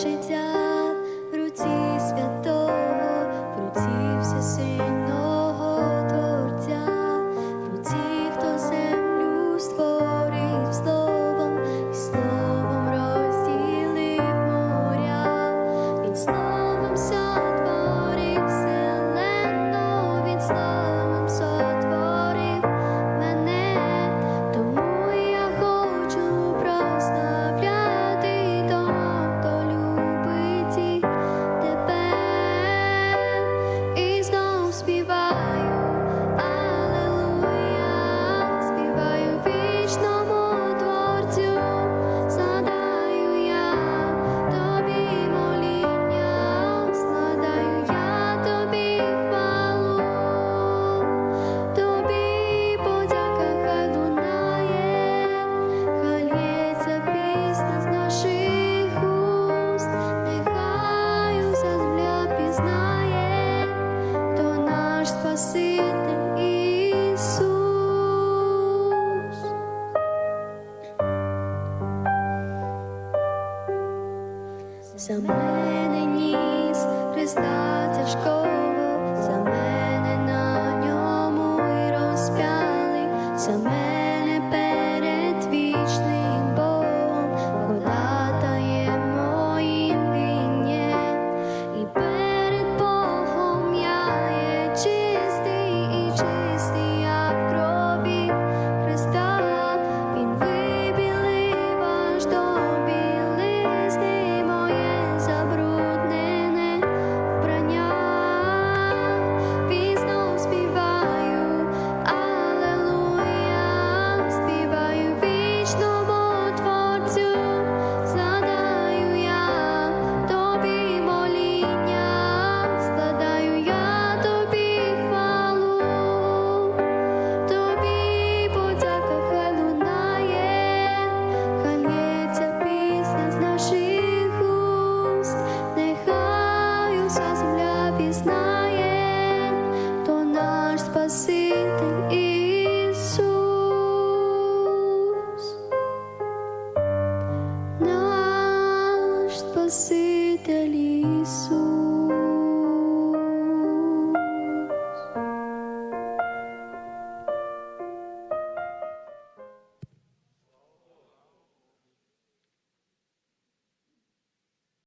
谁家 За мене ніс Христа тяжкого, si te.